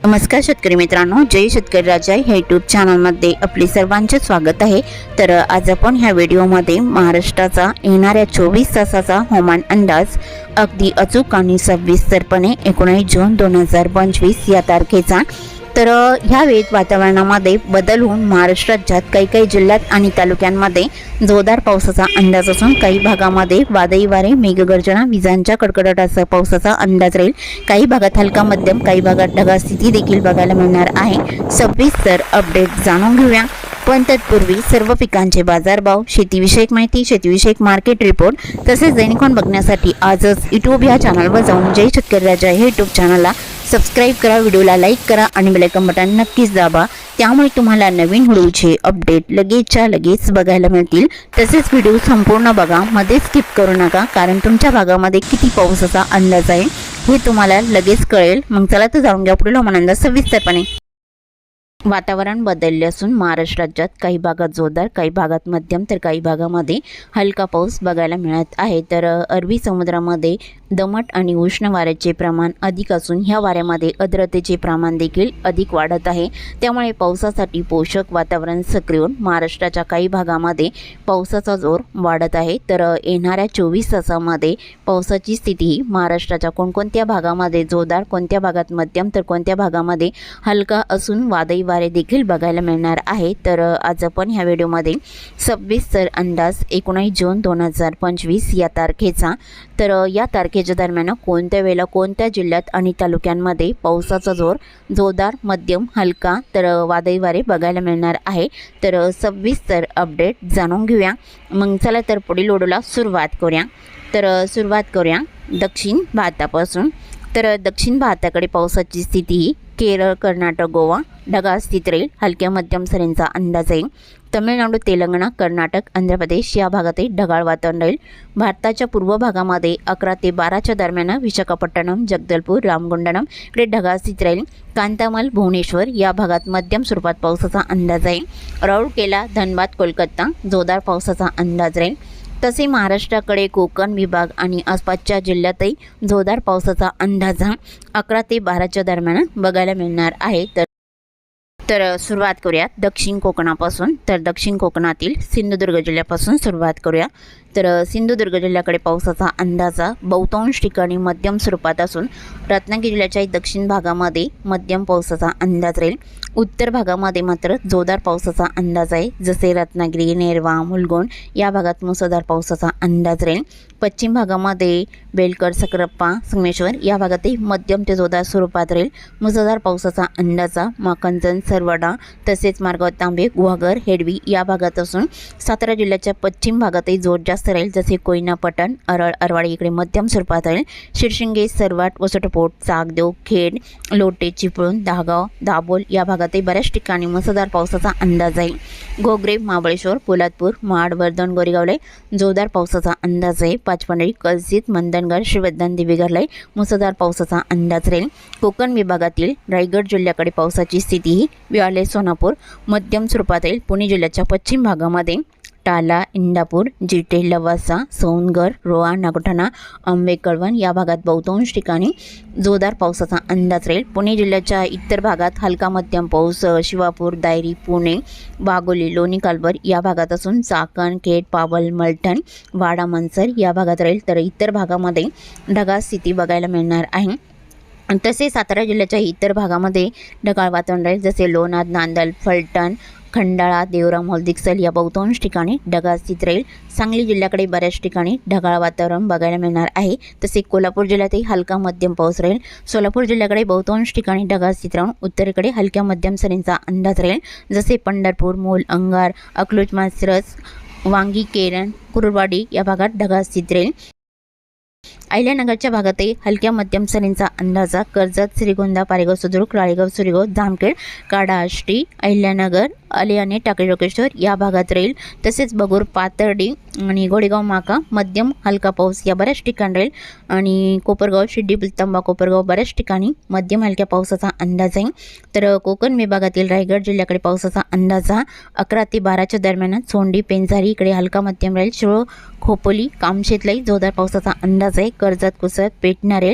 नमस्कार शेतकरी मित्रांनो जय शेतकरी राजा ह्या यूट्यूब चॅनलमध्ये आपले सर्वांचे स्वागत आहे. तर आज आपण ह्या व्हिडिओमध्ये महाराष्ट्राचा येणाऱ्या चोवीस तासाचा हवामान अंदाज अगदी अचूक आणि सविस्तरपणे एकोणीस जून दोन हजार पंचवीस या तारखेचा तर ह्यावेळी ह्या वातावरणामध्ये बदल होऊन महाराष्ट्र राज्यात काही काही जिल्ह्यात आणि तालुक्यांमध्ये जोरदार पावसाचा अंदाज असून काही भागामध्ये वादळी वारे मेघगर्जना विजांच्या कडकडाटासह पावसाचा अंदाज राहील. काही भागात हलका मध्यम काही भागात ढगाळ स्थिती देखील बघायला मिळणार आहे. सविस्तर अपडेट जाणून घेऊया. पण तत्पूर्वी सर्व पिकांचे बाजारभाव शेतीविषयक माहिती शेतीविषयक मार्केट रिपोर्ट तसेच दैनिकॉन बघण्यासाठी आजच यूट्यूब या चॅनलवर जाऊन जय शेतकरी राजा हे यूट्यूब चॅनलला सबस्क्राईब करा व्हिडिओला लाईक करा आणि बेलायकन बटन नक्कीच दाबा. त्यामुळे तुम्हाला नवीन व्हिडिओचे अपडेट लगेचच्या लगेच बघायला मिळतील. तसेच व्हिडिओ संपूर्ण बघा मध्ये स्किप करू नका कारण तुमच्या भागामध्ये किती पावसाचा अंदाज आहे हे तुम्हाला लगेच कळेल. मग चला तर जाऊन घ्या पुढील हवामान अंदाज सविस्तरपणे. वातावरण बदलले असून महाराष्ट्र राज्यात काही भागात जोरदार काही भागात मध्यम तर काही भागामध्ये हलका पाऊस बघायला मिळत आहे. तर अरबी समुद्रामध्ये दमट आणि उष्ण वाऱ्याचे प्रमाण अधिक असून ह्या वाऱ्यामध्ये आर्द्रतेचे प्रमाण देखील अधिक वाढत आहे. त्यामुळे पावसासाठी पोषक वातावरण सक्रिय होऊन महाराष्ट्राच्या काही भागामध्ये पावसाचा जोर वाढत आहे. तर येणाऱ्या चोवीस तासामध्ये पावसाची स्थिती ही महाराष्ट्राच्या कोणकोणत्या भागामध्ये जोरदार कोणत्या भागात मध्यम तर कोणत्या भागामध्ये हलका असून वादळी वारे देखील बघायला मिळणार आहे. तर आज आपण ह्या व्हिडिओमध्ये सव्वीस तर अंदाज एकोणीस जून दोन हजार पंचवीस या तारखेचा तर या तारखे तारखेच्या दरम्यान कोणत्या वेळेला कोणत्या जिल्ह्यात आणि तालुक्यांमध्ये पावसाचा जोर जोरदार मध्यम हलका तर वादळी वारे बघायला मिळणार आहे? तर सविस्तर अपडेट जाणून घेऊया. मग चला तर पुढील ओढूला सुरुवात करूया. तर सुरुवात करूया दक्षिण भारतापासून. तर दक्षिण भारताकडे पावसाची स्थिती ही केरळ कर्नाटक गोवा ढगाळ स्थित राहील. हलक्या मध्यम सरींचा अंदाज आहे. तमिळनाडू तेलंगणा कर्नाटक आंध्र प्रदेश या भागातही ढगाळ वातावरण राहील. भारताच्या पूर्व भागामध्ये अकरा ते बाराच्या दरम्यान विशाखापट्टणम जगदलपूर रामगुंडणम इकडे ढगाळ स्थित राहील. कांतामल भुवनेश्वर या भागात मध्यम स्वरूपात पावसाचा अंदाज आहे. राऊरकेला धनबाद कोलकाता जोरदार पावसाचा अंदाज राहील. तसे महाराष्ट्राकडे कोकण विभाग आणि आसपासच्या जिल्ह्यातही जोरदार पावसाचा अंदाज हा अकरा ते बाराच्या दरम्यान बघायला मिळणार आहे. तर तर सुरुवात करूया दक्षिण कोकणापासून. तर दक्षिण कोकणातील सिंधुदुर्ग जिल्ह्यापासून सुरुवात करूया. तर सिंधुदुर्ग जिल्ह्याकडे पावसाचा अंदाजा बहुतांश ठिकाणी मध्यम स्वरूपात असून रत्नागिरी जिल्ह्याच्या दक्षिण भागामध्ये मध्यम पावसाचा अंदाज राहील. उत्तर भागामध्ये मात्र जोरदार पावसाचा अंदाज आहे. जसे रत्नागिरी नेरवा मुलगोंड या भागात मुसळधार पावसाचा अंदाज राहील. पश्चिम भागामध्ये बेलकर सकरप्पा संगमेश्वर या भागातही मध्यम ते जोरदार स्वरूपात राहील. मुसळधार पावसाचा अंदाजा माकंजन सरवडा तसेच मार्गाव तांबे गुहागर हेडवी या भागात असून सातारा जिल्ह्याच्या पश्चिम भागातही जोर जास्त राहील. जसे कोयना पटण अरळ अरवाडी इकडे मध्यम स्वरूपात राहील. शिरशिंगे सरवाट वसटपोट चाकदेव खेड लोटे चिपळूण दहागाव दाबोल या भागातही बऱ्याच ठिकाणी मुसळधार पावसाचा अंदाज आहे. घोगरे महाबळेश्वर पोलादपूर माड वर्धन गोरेगावले जोरदार पावसाचा अंदाज आहे. पाचपंढरी कलसित मंदनगड श्रीवर्धन दिवेगरलाई मुसळधार पावसाचा अंदाज राहील. कोकण विभागातील रायगड जिल्ह्याकडे पावसाची स्थिती ही विळाले सोनापूर मध्यम स्वरूपात राहील. पुणे जिल्ह्याच्या पश्चिम भागामध्ये टाला इंदापूर जिटे लवासा सोनगर रोहा नागोठाणा आंबे कळवण या भागात बहुतांश ठिकाणी जोरदार पावसाचा अंदाज राहील. पुणे जिल्ह्याच्या इतर भागात हलका मध्यम पाऊस शिवापूर दायरी पुणे वाघोली लोणी कालवर या भागात असून चाकण खेड पावल मलठण वाडा मनसर या भागात राहील. तर इतर भागामध्ये ढगाळ स्थिती बघायला मिळणार आहे. तसेच सातारा जिल्ह्याच्या इतर भागामध्ये ढगाळ वातावरण राहील जसे लोणार नांदल फलटण खंडाळा देवराम हॉलदिक्सल या बहुतांश ठिकाणी ढगाळ स्थित राहील सांगली जिल्ह्याकडे बऱ्याच ठिकाणी ढगाळ वातावरण बघायला मिळणार आहे. तसे कोल्हापूर जिल्ह्यातही हलका मध्यम पाऊस राहील. सोलापूर जिल्ह्याकडे बहुतांश ठिकाणी ढगाळ स्थित राहून उत्तरेकडे हलक्या मध्यम सरींचा अंदाज राहील. जसे पंढरपूर मूल अंगार अकलूज मासरस वांगी केरण कुरवाडी या भागात ढगाळ स्थित राहील अहिल्यानगरच्या भागातही हलक्या मध्यम सरींचा अंदाजा. कर्जत श्रीगोंदा पारेगाव सुद्रुक राळेगाव सुरेगाव जामखेड काडा आष्टी अहिल्यानगर अलियाने टाकेलोकेश्वर या भागात राहील. तसेच बगूर पातर्डी आणि गोडेगाव माका मध्यम हलका पाऊस या बऱ्याच ठिकाणी राहील. आणि कोपरगाव शिड्डी तंबा कोपरगाव बऱ्याच ठिकाणी मध्यम हलक्या पावसाचा अंदाज आहे. तर कोकण विभागातील रायगड जिल्ह्याकडे पावसाचा अंदाज हा अकरा ते बाराच्या दरम्यान. सोंडी पेंजारी इकडे हलका मध्यम राहील. शिरो खोपोली कामशेतलाही जोरदार पावसाचा अंदाज आहे. कर्जत कुसत पेटणार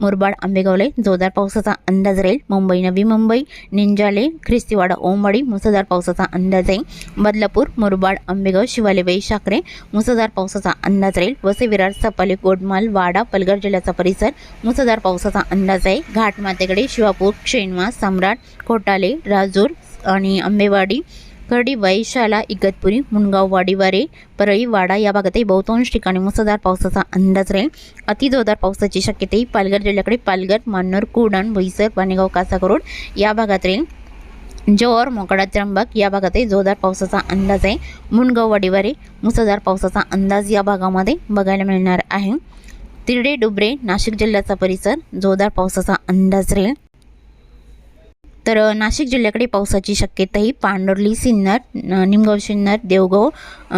मुरबाड आंबेगावले जोरदार पावसाचा अंदाज राहील. मुंबई नवी मुंबई निंजाले ख्रिस्तीवाडा ओमवाडी मुसळधार पावसाचा अंदाज आहे बदलापूर मुरबाड आंबेगाव शिवाले वैशाखरे मुसळधार पावसाचा अंदाज राहील. वसे विरार सपाली गोडमाल वाडा पलघर जिल्ह्याचा परिसर मुसळधार पावसाचा अंदाज आहे. घाटमातेकडे शिवापूर क्षेणवा सम्राट कोटाले राजूर आणि आंबेवाडी करडी वैशाला इगतपुरी मुनगाव वाडीवारे परळी वाडा या भागातही बहुतांश ठिकाणी मुसळधार पावसाचा अंदाज राहील अति जोरदार पावसाची शक्यताही पालघर जिल्ह्याकडे पालघर मान्नूर कुडाण बोईसर पाणेगाव कासाकरोड या भागात राहील जोर मोकडा त्र्यंबक या भागातही जोरदार पावसाचा अंदाज आहे मुनगाव वाडीवारे मुसळधार पावसाचा अंदाज या भागामध्ये बघायला मिळणार आहे तिरडे डुबरे नाशिक जिल्ह्याचा परिसर जोरदार पावसाचा अंदाज राहील तर नाशिक जिल्ह्याकडे पावसाची शक्यताही पांडुर्ली सिन्नर निमगाव सिन्नर देवगाव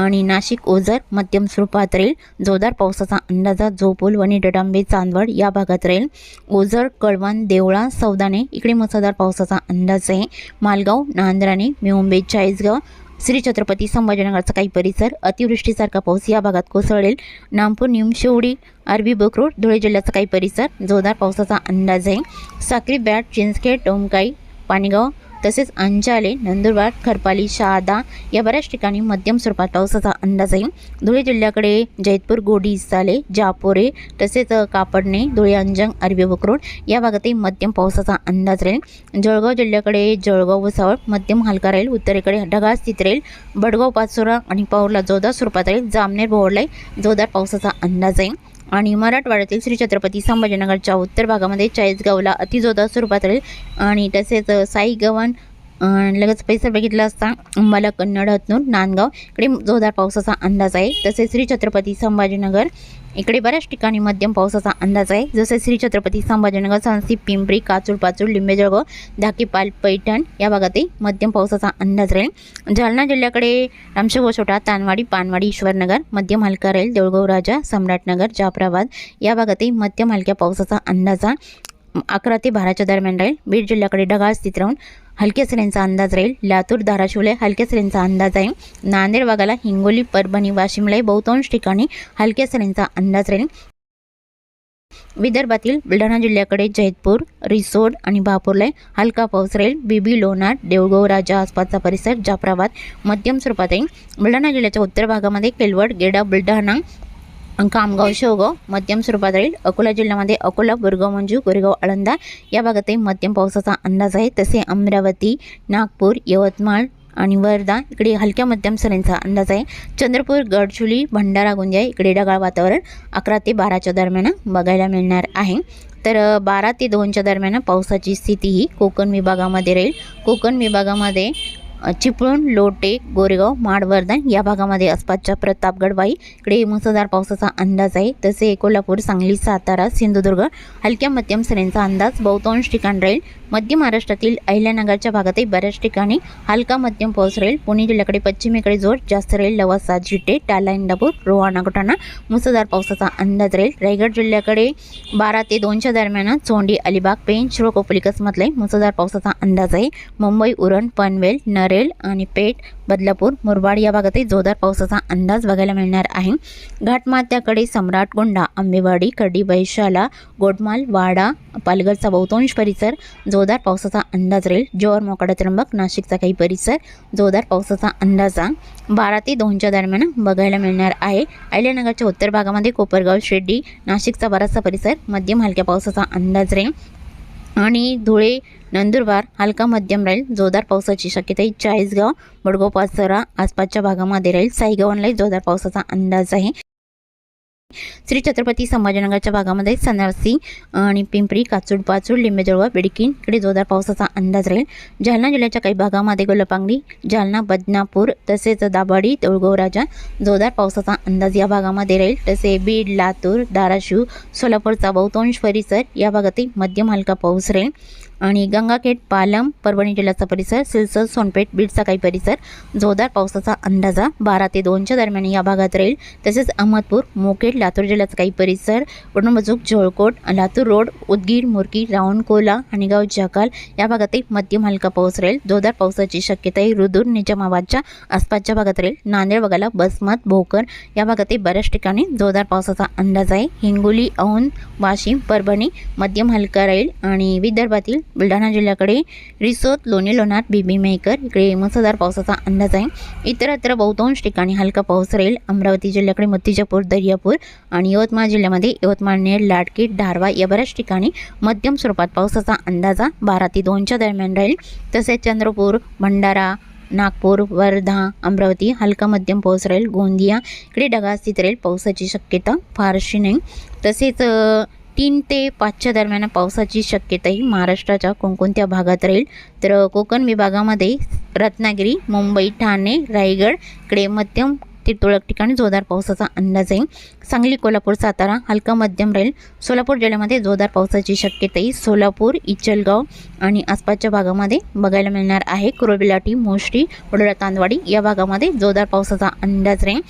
आणि नाशिक ओझर मध्यम स्वरूपात राहील. जोरदार पावसाचा अंदाजा जोपूल वणी डडांबे चांदवड या भागात राहील. ओझर कळवण देवळा सौदाने इकडे मुसळधार पावसाचा अंदाज आहे. मालगाव नांद्राणे मिळुंबे चाळीसगाव श्री छत्रपती संभाजीनगरचा काही परिसर अतिवृष्टीसारखा पाऊस या भागात कोसळेल. नामपूर निम शेवडी अरबी बकरोड धुळे जिल्ह्याचा काही परिसर जोरदार पावसाचा अंदाज आहे. साक्री बॅट चिंचखेड डोमकाई पाणीगाव तसेच अंजाले नंदुरबार खरपाली शहादा या बऱ्याच ठिकाणी मध्यम स्वरूपात पावसाचा अंदाज आहे. धुळे जिल्ह्याकडे जैतपूर गोडी साले जापोरे तसेच कापडणे धुळे अंजंग अरबी बकरोड या भागातही मध्यम पावसाचा अंदाज राहील. जळगाव जिल्ह्याकडे जळगाव वसावळ मध्यम हलका राहील. उत्तरेकडे ढगाळ स्थित राहील. बडगाव पाचोरा आणि पाऊरला जोरदार स्वरूपात राहील. जामनेर भोवडलाई जोरदार पावसाचा अंदाज आहे. आणि मराठवाड्यातील श्री छत्रपती संभाजीनगरच्या उत्तर भागामध्ये चाळीसगावला अतिजोदा स्वरूपात राहील. आणि तसेच साई गवन लगेच पैसा बघितला असता अंबाला कन्नड हतनूर नांदगाव. इकडे जोरदार पावसाचा अंदाज आहे. तसेच श्री छत्रपती संभाजीनगर इकडे बऱ्याच ठिकाणी मध्यम पावसाचा अंदाज आहे. जसे श्री छत्रपती संभाजीनगर सांसी पिंपरी काचूर पाचूर लिंबेजळगाव धाकीपाल पैठण या भागातही मध्यम पावसाचा अंदाज राहील. जालना जिल्ह्याकडे रामशे तानवाडी पानवाडी ईश्वरनगर मध्यम हलका राहील. देऊळगाव राजा सम्राटनगर जाफराबाद या भागातही मध्यम हलक्या पावसाचा अंदाज अकरा ते बाराच्या दरम्यान राहील. बीड जिल्ह्याकडे ढगाळ स्थित राहून हलक्या सरींचा अंदाज राहील. लातूर धाराशिवला हलक्या सरींचा अंदाज आहे. नांदेड भागाला हिंगोली परभणी वाशिमला बहुतांश ठिकाणी हलक्या सरींचा अंदाज राहील. विदर्भातील बुलढाणा जिल्ह्याकडे जैतपूर रिसोड आणि भापूरला हलका पाऊस राहील. बीबी लोणार देऊळगाव राजा आसपासचा परिसर जाफराबाद मध्यम स्वरूपात आहे. बुलढाणा जिल्ह्याच्या उत्तर भागामध्ये केलवड गेडा बुलढाणा कामगाव शेवगाव मध्यम स्वरूपात राहील अकोला जिल्ह्यामध्ये अकोला बुरगाव मंजू गोरेगाव आळंदा या भागातही मध्यम पावसाचा अंदाज आहे. तसे अमरावती नागपूर यवतमाळ आणि वर्धा इकडे हलक्या मध्यम सरींचा अंदाज आहे. चंद्रपूर गडचुली भंडारा गोंदिया इकडे ढगाळ वातावरण अकरा ते बाराच्या दरम्यान बघायला मिळणार आहे. तर बारा ते दोनच्या दरम्यान पावसाची स्थिती ही कोकण विभागामध्ये राहील. कोकण विभागामध्ये चिपळूण लोटे गोरेगाव माडवर्धन या भागामध्ये आसपासच्या प्रतापगड वाई इकडे मुसळधार पावसाचा अंदाज आहे. तसे कोल्हापूर सांगली सातारा सिंधुदुर्ग हलक्या मध्यम सरींचा अंदाज बहुतांश ठिकाण राहील. मध्य महाराष्ट्रातील अहिल्यानगरच्या भागातही बऱ्याच ठिकाणी हलका मध्यम पाऊस राहील. पुणे जिल्ह्याकडे पश्चिमेकडे जोर जास्त राहील. लवासा जिटे टाला इंदापूर रोहाणा गोटाणा मुसळधार पावसाचा अंदाज राहील. रायगड जिल्ह्याकडे बारा ते दोनच्या दरम्यान चोंडी अलिबाग पेण शिरोकोपली कसमतले मुसळधार पावसाचा अंदाज आहे. मुंबई उरण पनवेल नर रेल आणि पेठ बदलापूर मुरबाड या भागातही जोरदार पावसाचा अंदाज बघायला मिळणार आहे. घाटमात्याकडे सम्राट गोंडा आंबेवाडी कर्डी वैशाला गोडमाल वाडा पालघरचा बहुतांश परिसर जोरदार पावसाचा अंदाज राहील. जोर मोकाडा त्र्यंबक नाशिकचा काही परिसर जोरदार पावसाचा अंदाज बारा ते दोनच्या दरम्यान बघायला मिळणार आहे. अहिल्यानगरच्या उत्तर भागामध्ये कोपरगाव शेड्डी नाशिकचा बराचसा परिसर मध्यम हलक्या पावसाचा अंदाज राहील. आणि धुळे नंदुरबार हलका मध्यम राहील जोरदार पावसाची शक्यता आहे. चाळीसगाव बडगाव पाचोरा आसपासच्या भागामध्ये राहील साईगावांनाही जोरदार पावसाचा अंदाज आहे. श्री छत्रपती संभाजीनगरच्या भागामध्ये सनारसी आणि पिंपरी काचूड पाचूड लिंबेजळवा बिडकीन इकडे जोरदार पावसाचा अंदाज राहील. जालना जिल्ह्याच्या काही भागामध्ये गोलपांगडी जालना बदनापूर तसेच दाभाडी देऊळगाव राजा जोरदार पावसाचा अंदाज या भागामध्ये राहील. तसे बीड लातूर धाराशिव सोलापूरचा बहुतांश परिसर या भागातही मध्यम हलका पाऊस राहील. आणि गंगाखेड पालम परभणी जिल्ह्याचा परिसर सिलसर सोनपेठ बीडचा काही परिसर. जोरदार पावसाचा अंदाजा बारा ते दोनच्या दरम्यान या भागात राहील. तसेच अहमदपूर मोकेड लातूर जिल्ह्याचा काही परिसर वडणबजूक झोळकोट लातूर रोड उदगीर मुरकी रावणकोला गाव जकाल या भागातही मध्यम हलका पाऊस राहील. जोरदार पावसाची शक्यताही रुदूर निजामाबादच्या आसपासच्या भागात राहील. नांदेड वगाला बसमत भोकर या भागातही बऱ्याच ठिकाणी जोरदार पावसाचा अंदाज आहे. हिंगोली औंध वाशिम परभणी मध्यम हलका राहील आणि विदर्भातील बुलढाणा जिल्ह्याकडे रिसोद लोणी लोणार बीबी मेकर इकडे मुसळधार पावसाचा अंदाज आहे. इतरत्र बहुतांश ठिकाणी हलका पाऊस राहील. अमरावती जिल्ह्याकडे मत्तीजापूर दर्यापूर आणि यवतमाळ जिल्ह्यामध्ये यवतमाळ नेर लाडकी धारवा या बऱ्याच ठिकाणी मध्यम स्वरूपात पावसाचा अंदाजा बारा ते दोनच्या दरम्यान राहील. तसेच चंद्रपूर भंडारा नागपूर वर्धा अमरावती हलका मध्यम पाऊस राहील. गोंदिया इकडे ढगास्थित राहील. पावसाची शक्यता फारशी नाही. तसेच तीन ते पाचच्या दरम्यान पावसाची शक्यताही महाराष्ट्राच्या कोणकोणत्या भागात राहील? तर कोकण विभागामध्ये रत्नागिरी मुंबई ठाणे रायगड इकडे मध्यम ते तुरळक ठिकाणी जोरदार पावसाचा अंदाज आहे. सांगली कोल्हापूर सातारा हलका मध्यम राहील. सोलापूर जिल्ह्यामध्ये जोरदार पावसाची शक्यताही सोलापूर इचलगाव आणि आसपासच्या भागामध्ये बघायला मिळणार आहे. कुरबिलाटी मोष्टी वडोरा तांदवाडी या भागामध्ये जोरदार पावसाचा अंदाज राहील.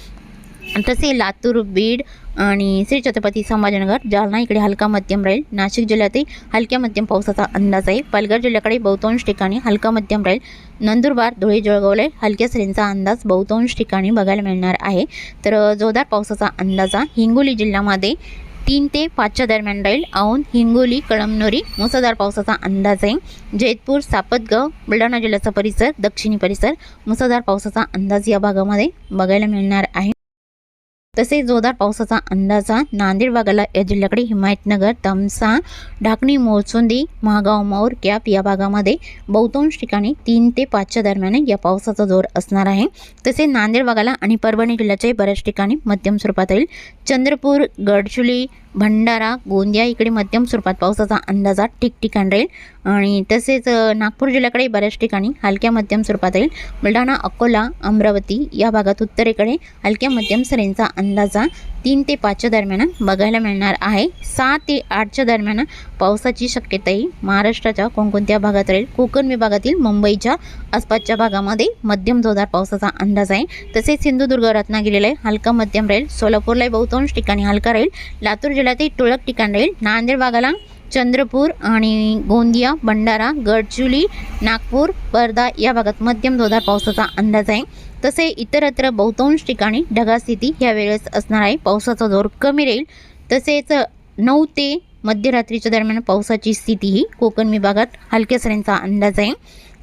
तसे लातूर बीड आणि श्री छत्रपती संभाजीनगर जालना इकडे हलका मध्यम राहील. नाशिक जिल्ह्यातही हलक्या मध्यम पावसाचा अंदाज आहे. पालघर जिल्ह्याकडे बहुतांश ठिकाणी हलका मध्यम राहील. नंदुरबार धुळे जळगावला हलक्या सरींचा अंदाज बहुतांश ठिकाणी बघायला मिळणार आहे. तर जोरदार पावसाचा अंदाज हिंगोली जिल्ह्यामध्ये तीन ते पाचच्या दरम्यान राहील. औंध हिंगोली कळमनुरी मुसळधार पावसाचा अंदाज आहे. जैतपूर सापतगाव बुलढाणा जिल्ह्याचा परिसर दक्षिणी परिसर मुसळधार पावसाचा अंदाज या भागामध्ये बघायला मिळणार आहे. तसेच जोरदार पावसाचा अंदाजा नांदेड भागाला या जिल्ह्याकडे हिमायतनगर तमसा ढाकणी मोरचुंदी महागाव मौर कॅप या भागामध्ये बहुतांश ठिकाणी तीन ते पाचच्या दरम्यान या पावसाचा जोर असणार आहे. तसेच नांदेड भागाला आणि परभणी जिल्ह्याच्याही बऱ्याच ठिकाणी मध्यम स्वरूपात राहील चंद्रपूर गडचुली भंडारा गोंदिया इकडे मध्यम स्वरूपात पावसाचा अंदाजा ठिकठिकाण राहील. आणि तसेच नागपूर जिल्ह्याकडे बऱ्याच ठिकाणी हलक्या मध्यम स्वरूपात राहील बुलढाणा अकोला अमरावती या भागात उत्तरेकडे हलक्या मध्यम सरींचा अंदाजा तीन ते पाचच्या दरम्यान बघायला मिळणार आहे. सहा ते आठच्या दरम्यान पावसाची शक्यताही महाराष्ट्राच्या कोणकोणत्या भागात राहील? कोकण विभागातील मुंबईच्या आसपासच्या भागामध्ये मध्यम जोरदार पावसाचा अंदाज आहे. तसेच सिंधुदुर्ग रत्नागिरीला हलका मध्यम राहील. सोलापूरलाही बहुतांश ठिकाणी हलका राहील. लातूर जिल्ह्यातही तुरळक ठिकाण राहील. नांदेड भागाला चंद्रपूर आणि गोंदिया भंडारा गडचुली नागपूर वर्धा या भागात मध्यम जोरदार पावसाचा अंदाज आहे. तसे इतरत्र बहुतांश ठिकाणी ढगाळ स्थिती ह्या वेळेस असणार आहे. पावसाचा जोर कमी राहील. तसेच नऊ ते मध्यरात्रीच्या दरम्यान पावसाची स्थिती ही कोकण विभागात हलक्या सरींचा अंदाज आहे.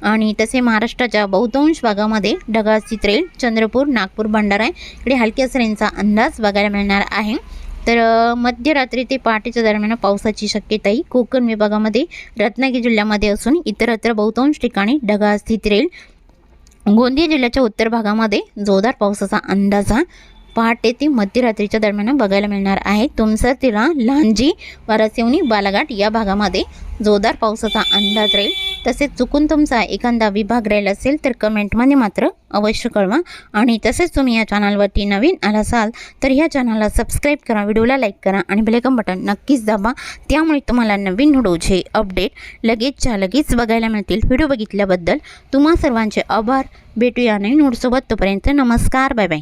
आणि तसे महाराष्ट्राच्या बहुतांश भागामध्ये ढगास्थित राहील. चंद्रपूर नागपूर भंडारा इकडे हलक्या सरींचा अंदाज बघायला मिळणार आहे. तर मध्यरात्री ते पहाटेच्या दरम्यान पावसाची शक्यताही कोकण विभागामध्ये रत्नागिरी जिल्ह्यामध्ये असून इतरत्र बहुतांश ठिकाणी ढगाळ स्थिती राहील. गोंदिया जिल्ह्याच्या उत्तर भागामध्ये जोरदार पावसाचा अंदाज हा पहाटे ती मध्यरात्रीच्या दरम्यान बघायला मिळणार आहे. तुमसर तिला लांजी वारासिवनी बालाघाट या भागामध्ये जोरदार पावसाचा अंदाज राहील. तसेच चुकून तुमचा एखादा विभाग राहील असेल तर कमेंटमध्ये मात्र अवश्य कळवा. आणि तसेच तुम्ही या चॅनलवरती नवीन आला असाल तर ह्या चॅनलला सबस्क्राईब करा व्हिडिओला लाईक करा आणि बेलेकम बटन नक्कीच दाबा. त्यामुळे तुम्हाला नवीन व्हिडिओचे अपडेट लगेचच्या लगेच बघायला मिळतील. व्हिडिओ बघितल्याबद्दल तुम्हा सर्वांचे आभार. भेटूया नवीन व्हिडिओसोबत. तोपर्यंत नमस्कार. Bye bye